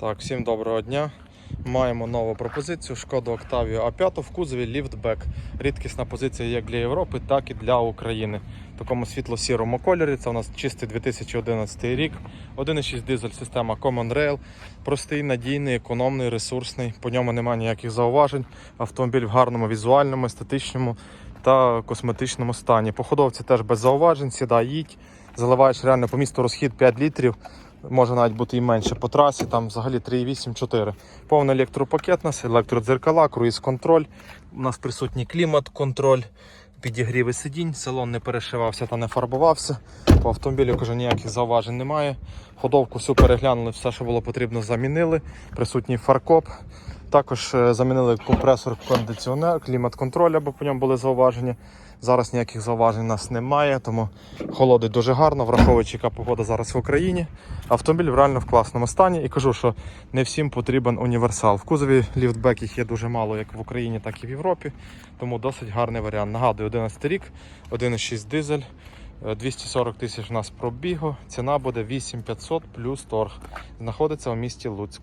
Так, всім доброго дня. Маємо нову пропозицію Шкода Octavia A5 в кузові ліфтбек. Рідкісна позиція як для Європи, так і для України. В такому світло-сірому кольорі. Це у нас чистий 2011 рік. 1,6 дизель система Common Rail. Простий, надійний, економний, ресурсний. По ньому немає ніяких зауважень. Автомобіль в гарному візуальному, естетичному та косметичному стані. По ходовці теж без зауважень. Сідай, їдь. Заливаєш реально по місту розхід 5 літрів. Може навіть бути і менше по трасі, там взагалі 3,8-4. Повний електропакет нас, електродзеркала, круїз-контроль. У нас присутній клімат-контроль, підігріви сидінь, салон не перешивався та не фарбувався. По автомобілю кажу, ніяких зауважень немає. Ходовку всю переглянули, все, що було потрібно, замінили. Присутній фаркоп. Також е, замінили компресор кондиціонер, клімат-контроль, або по ньому були зауваження. Зараз ніяких зауважень у нас немає, тому холодить дуже гарно, враховуючи, яка погода зараз в Україні. Автомобіль реально в класному стані і кажу, що не всім потрібен універсал. В кузові ліфтбек є дуже мало як в Україні, так і в Європі. Тому досить гарний варіант. Нагадую, 11 рік, 1,6 дизель, е, 240 тисяч у нас пробігу. Ціна буде 8500 плюс торг. Знаходиться у місті Луцьк.